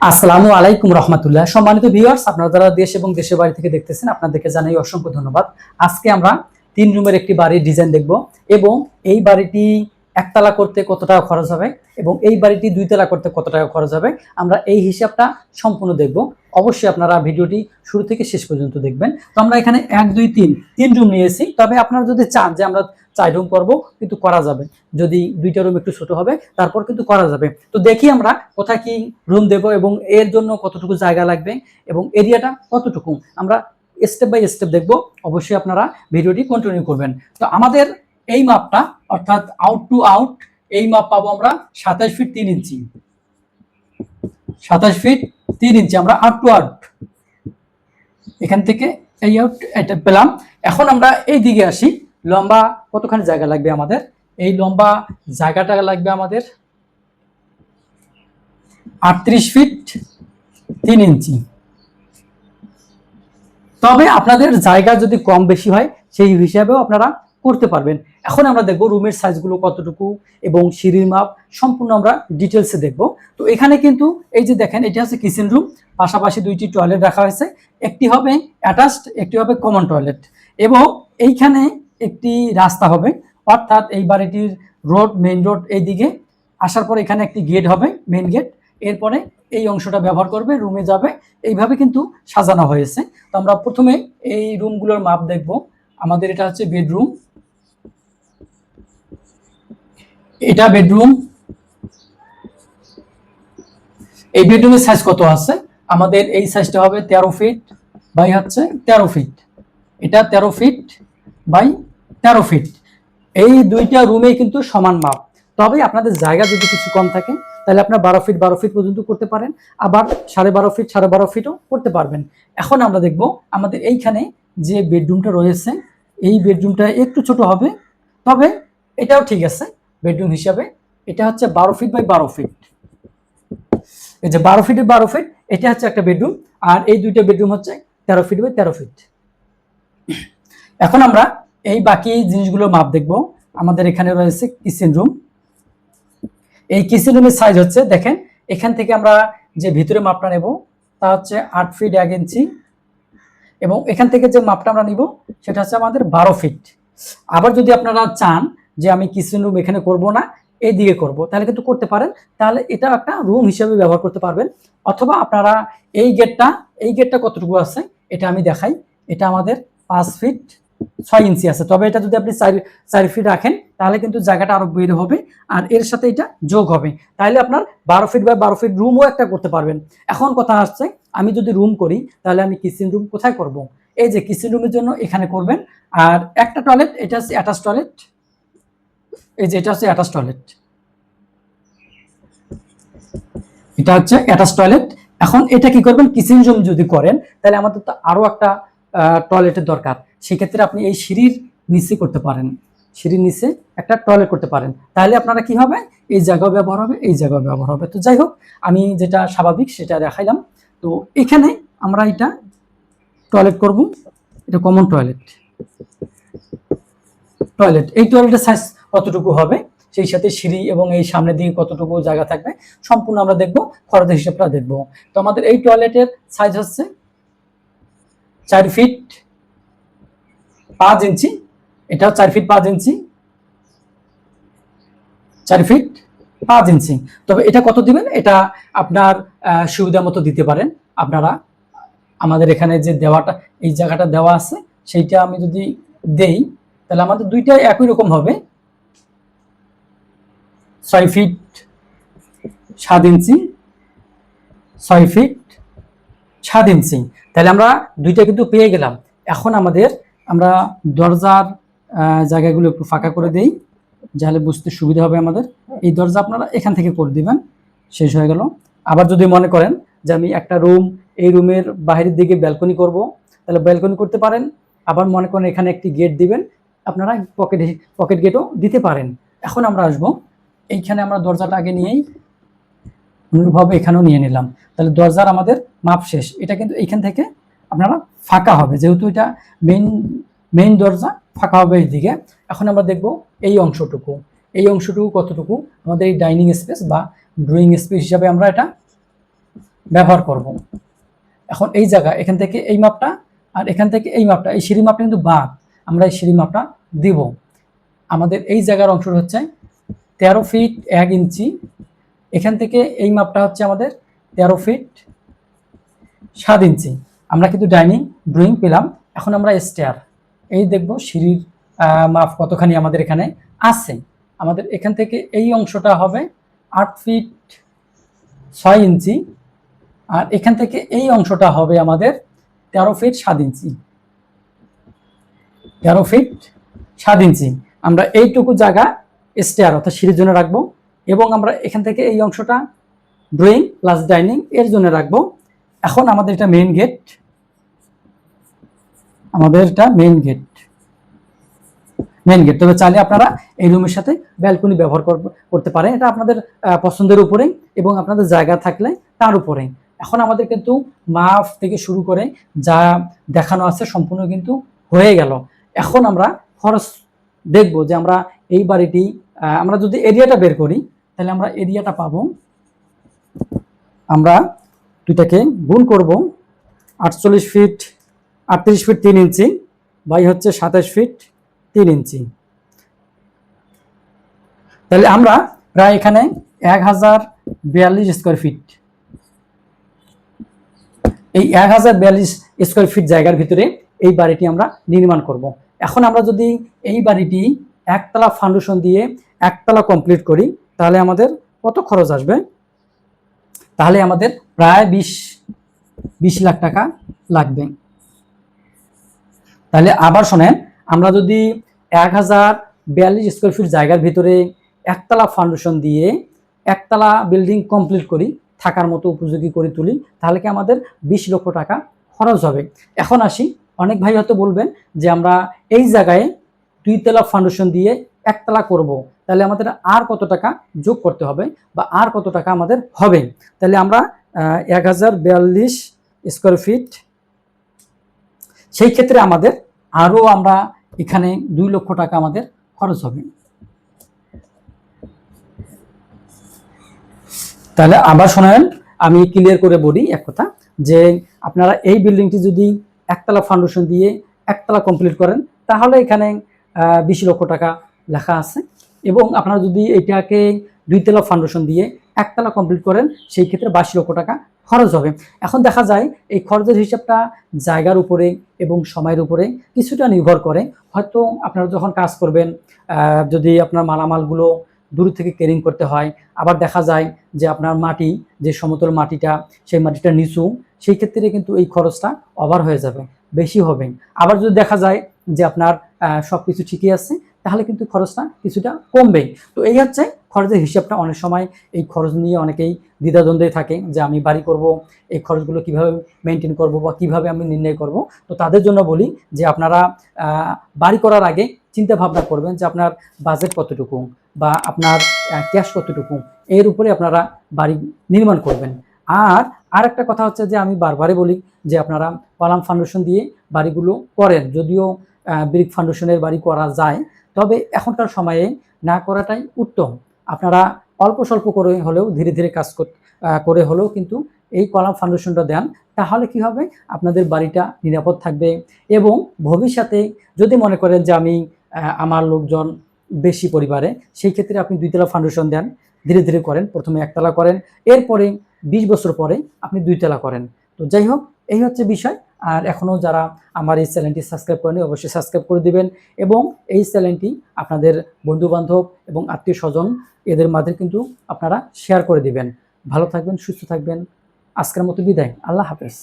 আসসালামু আলাইকুম রহমতুল্লাহ। সম্মানিত ভিউয়ার্স আপনারা যারা দেশ এবং দেশের বাড়ি থেকে দেখতেছেন, আপনাদেরকে জানাই অসংখ্য ধন্যবাদ। আজকে আমরা তিন রুমের একটি বাড়ির ডিজাইন দেখব এবং এই বাড়িটি একতলা করতে কত টাকা খরচ হবে এবং এই বাড়িটি দুইতলা করতে কত টাকা খরচ হবে, আমরা এই হিসাবটা সম্পূর্ণ দেখব। অবশ্যই আপনারা ভিডিওটি শুরু থেকে শেষ পর্যন্ত দেখবেন। তো আমরা এখানে এক, দুই, তিন তিন রুম নিয়েছি। তবে আপনারা যদি চান যে আমরা চার রুম করব, কিন্তু করা যাবে। যদি দুইটা রুম একটু ছোট হবে, তারপর কিন্তু করা যাবে। তো দেখি আমরা কোথায় কি রুম দেব এবং এর জন্য কতটুকু জায়গা লাগবে এবং এরিয়াটা কতটুকু। আমরা স্টেপ বাই স্টেপ দেখব। অবশ্যই আপনারা ভিডিওটি কন্টিনিউ করবেন। তো আমাদের এই মাপটা অর্থাৎ আউট টু আউট এই মাপ পাবো আমরা সাতাশ ফিট তিন ইঞ্চি সাতাশ ফিট তিন ইঞ্চি, আমরা আউট টু আউট এখান থেকে এই আউট এটা পেলাম। এখন আমরা এই দিকে আসি। লম্বা কতখানি জায়গা লাগবে আমাদের? এই লম্বা জায়গাটা লাগবে আমাদের আটত্রিশ ফিট তিন ইঞ্চি। তবে আপনাদের জায়গা যদি কম বেশি হয়, সেই হিসাবেও আপনারা করতে পারবেন। এখন আমরা দেখব রুমের সাইজগুলো কতটুকু এবং সিঁড়ির মাপ সম্পূর্ণ আমরা ডিটেলসে দেখব। তো এখানে কিন্তু এই যে দেখেন, এটা হচ্ছে কিচেন রুম পাশাপাশি দুইটি টয়লেট রাখা হয়েছে। একটি হবে অ্যাটাচড একটি হবে কমন টয়লেট এবং এইখানে একটি রাস্তা হবে, অর্থাৎ এই বাড়িটির রোড মেইন রোড এই দিকে আসার পর এখানে একটি গেট হবে মেইন গেট এরপরে এই অংশটা ব্যবহার করবে রুমে যাবে। এইভাবে কিন্তু সাজানো হয়েছে। তো আমরা প্রথমে এই রুমগুলোর মাপ দেখব। আমাদের এটা হচ্ছে বেডরুম এটা বেডরুম এই বেডরুমের সাইজ কত আছে? আমাদের এই সাইজটা হবে তেরো ফিট বাই হচ্ছে তেরো ফিট এটা তেরো ফিট বাই তেরো ফিট এই দুইটা রুমে কিন্তু সমান মাপ। তবে আপনাদের জায়গা যদি কিছু কম থাকে, তাহলে আপনার বারো ফিট বারো ফিট পর্যন্ত করতে পারেন। আবার সাড়ে বারো ফিট সাড়ে বারো ফিটও করতে পারবেন। এখন আমরা দেখব আমাদের এইখানে যে বেডরুমটা রয়েছে, এই বেডরুমটা একটু ছোট হবে, তবে এটাও ঠিক আছে। বেডরুম হিসাবে, এটা হচ্ছে বারো ফিট বাই বারো ফিট এই যে বারো ফিটে বারো ফিট এটা হচ্ছে একটা বেডরুম, আর এই দুইটা বেডরুম হচ্ছে তেরো ফিট বাই তেরো ফিট এখন আমরা এই বাকি জিনিসগুলো মাপ দেখব। আমাদের এখানে রয়েছে কিচেন রুম এই কিচেন রুমের সাইজ হচ্ছে, দেখেন, এখান থেকে আমরা যে ভিতরে মাপটা নেব, তা হচ্ছে আট ফিট এক ইঞ্চি, এবং এখান থেকে যে মাপটা আমরা নিব, সেটা হচ্ছে আমাদের বারো ফিট আবার যদি আপনারা চান যে আমি কিচেন রুম এখানে করব না এই দিকে করব। তাহলে কিন্তু করতে পারেন। তাহলে এটা একটা রুম হিসেবে ব্যবহার করতে পারবেন। অথবা আপনারা এই গেটটা এই গেটটা কতটুকু আছে, এটা আমি দেখাই। এটা আমাদের পাঁচ ফিট ছয় ইঞ্চি আছে। তবে এটা যদি আপনি চার চার ফিট রাখেন, তাহলে কিন্তু জায়গাটা আরও বের হবে আর এর সাথে এটা যোগ হবে। তাহলে আপনার বারো ফিট বা বারো ফিট রুমও একটা করতে পারবেন। এখন কথা আসছে, আমি যদি রুম করি, তাহলে আমি কিচেন রুম কোথায় করব? এই যে কিচেন রুমের জন্য এখানে করবেন। আর একটা টয়লেট এটা হচ্ছে অ্যাটাচ টয়লেট এই যে এটা হচ্ছে অ্যাটাচ টয়লেট। এটা হচ্ছে অ্যাটাচ টয়লেট। এখন এটা কি করবেন? কিচেন রুম যদি করেন, তাহলে আমাদের তো আরও একটা টয়লেটের দরকার। সেক্ষেত্রে আপনি এই সিঁড়ির নিচে করতে পারেন। সিঁড়ির নিচে একটা টয়লেট করতে পারেন। তাহলে আপনারা কি হবে? এই জায়গাও ব্যবহার হবে, এই জায়গাও ব্যবহার হবে। তো যাই হোক, আমি যেটা স্বাভাবিক, সেটা দেখাইলাম। তো এখানে আমরা এটা টয়লেট করব। এটা কমন টয়লেট। টয়লেট, এই টয়লেটের সাইজ কতটুকু হবে, সেই সাথে সিঁড়ি এবং এই সামনের দিকে কতটুকু জায়গা থাকবে, সম্পূর্ণ আমরা দেখব খরচের হিসাবটা দেখব। তো আমাদের এই টয়লেটের সাইজ হচ্ছে চার ফিট পাঁচ ইঞ্চি এটা চার ফিট পাঁচ ইঞ্চি, চার ফিট পাঁচ ইঞ্চি। তবে এটা কত দিবেন? এটা আপনার সুবিধা মতো দিতে পারেন। আপনারা আমাদের এখানে যে দেওয়াটা, এই জায়গাটা দেওয়া আছে, সেইটা আমি যদি দেই, তাহলে আমাদের দুইটাই একই রকম হবে। ছয় ফিট সাত ইঞ্চি, ছয় ফিট সাত ইঞ্চি। তাহলে আমরা দুইটা কিন্তু পেয়ে গেলাম। এখন আমাদের আমরা দরজার জায়গাগুলো একটু ফাঁকা করে দেই, যাহলে বুঝতে সুবিধা হবে আমাদের। এই দরজা আপনারা এখান থেকে করে দিবেন, শেষ হয়ে গেল। আবার যদি মনে করেন যে আমি একটা রুম, এই রুমের বাইরের দিকে ব্যালকনি করব, তাহলে ব্যালকনি করতে পারেন। আবার মনে করেন এখানে একটি গেট দিবেন, আপনারা পকেট পকেট গেটও দিতে পারেন। এখন আমরা আসব এইখানে আমরা দরজাটা আগে নিয়েই অনুরূপভাবে এখানেও নিয়ে নিলাম। তাহলে দরজার আমাদের মাপ শেষ। এটা কিন্তু এইখান থেকে আপনারা ফাঁকা হবে। যেহেতু এটা মেইন মেইন দরজা, ফাঁকা হবে এইদিকে। এখন আমরা দেখব এই অংশটুকু। এই অংশটুকু কতটুকু? আমাদের এই ডাইনিং স্পেস বা ড্রয়িং স্পেস হিসাবে আমরা এটা ব্যবহার করব। এখন এই জায়গা, এখান থেকে এই মাপটা আর এখান থেকে এই মাপটা। এই সিঁড়ি মাপটা কিন্তু বাদ। আমরা এই সিঁড়ি মাপটা দিব। আমাদের এই জায়গার অংশটা হচ্ছে তেরো ফিট এক ইঞ্চি। এখান থেকে এই মাপটা হচ্ছে আমাদের তেরো ফিট সাত ইঞ্চি। আমরা কিন্তু ডাইনিং ড্রয়িং পেলাম। এখন আমরা স্টেয়ার এই দেখব সিঁড়ির মাপ কতখানি আমাদের এখানে আছে। আমাদের এখান থেকে এই অংশটা হবে আট ফিট ছয় ইঞ্চি। আর এখান থেকে এই অংশটা হবে আমাদের তেরো ফিট সাত ইঞ্চি। তেরো ফিট সাত ইঞ্চি। আমরা এইটুকু জায়গা স্টেয়ার অর্থাৎ সিঁড়ির জন্য রাখব। এবং আমরা এখান থেকে এই অংশটা ড্রয়িং প্লাস ডাইনিং এর জন্য রাখব। এখন আমাদের এটা মেইন গেট আমাদের এটা মেইন গেট মেইন গেট তবে চাইলে আপনারা এই রুমের সাথে ব্যালকনি ব্যবহার কর- করতে পারেন। এটা আপনাদের পছন্দের উপরে এবং আপনাদের জায়গা থাকলে তার উপরে এখন আমাদের কিন্তু মাপ থেকে শুরু করে যা দেখানো আছে সম্পূর্ণ কিন্তু হয়ে গেল। এখন আমরা খরচ দেখব যে আমরা এই বাড়িটি আমরা যদি এরিয়াটা বের করি, তাহলে আমরা এরিয়াটা পাবো। আমরা দুইটাকে গুণ করব। আটচল্লিশ ফিট আটত্রিশ ফিট তিন ইঞ্চি, বাই হচ্ছে সাতাশ ফিট তিন ইঞ্চি। তাহলে আমরা প্রায় এখানে এক হাজার বিয়াল্লিশ স্কোয়ার ফিট এই এক হাজার বিয়াল্লিশ স্কোয়ার ফিট জায়গার ভিতরে এই বাড়িটি আমরা নির্মাণ করব। এখন আমরা যদি এই বাড়িটি একতলা ফাউন্ডেশন দিয়ে একতলা কমপ্লিট করি, তাহলে আমাদের কত খরচ আসবে? তাহলে আমাদের প্রায় বিশ বিশ লাখ টাকা লাগবে। তাহলে আবার শোনেন, আমরা যদি এক হাজার বিয়াল্লিশ স্কোয়ার ফিট জায়গার ভিতরে একতলা ফাউন্ডেশন দিয়ে একতলা বিল্ডিং কমপ্লিট করি, থাকার মতো উপযোগী করে তুলি, তাহলে কি আমাদের বিশ লক্ষ টাকা খরচ হবে। এখন আসি, অনেক ভাই হয়তো বলবেন যে আমরা এই জায়গায় দুই তলা ফাউন্ডেশন দিয়ে একতলা করব। তাহলে আমাদের আর কত টাকা যোগ করতে হবে বা আর কত টাকা আমাদের হবে? তাহলে আমরা এক হাজার বিয়াল্লিশ স্কোয়ার ফিট সেই ক্ষেত্রে আমাদের আরও আমরা এখানে দুই লক্ষ টাকা আমাদের খরচ হবে। তাহলে আবার শোনেন, আমি ক্লিয়ার করে বলি এক কথা, যে আপনারা এই বিল্ডিংটি যদি একতলা ফাউন্ডেশন দিয়ে একতলা কমপ্লিট করেন, তাহলে এখানে বিশ লক্ষ টাকা লেখা আছে। এবং আপনারা যদি এটাকে দুইতলা ফাউন্ডেশন দিয়ে একতলা কমপ্লিট করেন, সেই ক্ষেত্রে বাইশ লক্ষ টাকা খরচ হবে। এখন দেখা যায়, এই খরচের হিসাবটা জায়গার উপরে এবং সময়ের উপরে কিছুটা নির্ভর করে। হয়তো আপনারা যখন কাজ করবেন যদি আপনার মালামালগুলো দূর থেকে কেরিং করতে হয়, আবার দেখা যায় যে আপনার মাটি, যে সমতল মাটিটা, সেই মাটিটা নিচু, সেই ক্ষেত্রে কিন্তু এই খরচটা ওভার হয়ে যাবে, বেশি হবে। আবার যদি দেখা যায় যে আপনার সব কিছু ঠিকই আছে, তাহলে কিন্তু খরচটা কিছুটা কমবে তো এই হচ্ছে খরচের হিসাবটা। অনেক সময় এই খরচ নিয়ে অনেকেই দ্বিধাদ্বন্দ্বে থাকে যে আমি বাড়ি করব, এই খরচগুলো কীভাবে মেনটেন করব বা কীভাবে আমি নির্ণয় করব। তো তাদের জন্য বলি যে আপনারা বাড়ি করার আগে চিন্তা ভাবনা করবেন যে আপনার বাজেট কতটুকু বা আপনার ক্যাশ কতটুকু। এর উপরে আপনারা বাড়ি নির্মাণ করবেন। আর আর একটা কথা হচ্ছে যে আমি বারবারই বলি যে আপনারা কলাম ফাউন্ডেশন দিয়ে বাড়িগুলো করেন। যদিও ব্রিক ফাউন্ডেশনের বাড়ি করা যায়। তবে এখনকার সময়ে না করাটাই উত্তম। আপনারা অল্প স্বল্প করে হলেও ধীরে ধীরে কাজ করে হলেও কিন্তু এই কলাম ফাউন্ডেশনটা দেন। তাহলে কি হবে? আপনাদের বাড়িটা নিরাপদ থাকবে এবং ভবিষ্যতে যদি মনে করেন যে আমি আমার লোকজন বেশি পরিবারে, সেই ক্ষেত্রে আপনি দুইতলা ফাউন্ডেশন দেন, ধীরে ধীরে করেন। প্রথমে একতলা করেন, এরপরে বিশ বছর পরে আপনি দুইতলা করেন। তো যাই হোক, এই হচ্ছে বিষয়। আর এখনও যারা আমার এই চ্যানেলটি সাবস্ক্রাইব করেনি অবশ্যই সাবস্ক্রাইব করে দিবেন। এবং এই চ্যানেলটি আপনাদের বন্ধুবান্ধব এবং আত্মীয় স্বজন এদের মাঝে কিন্তু আপনারা শেয়ার করে দিবেন। ভালো থাকবেন, সুস্থ থাকবেন। আজকের মতো বিদায়। আল্লাহ হাফেজ।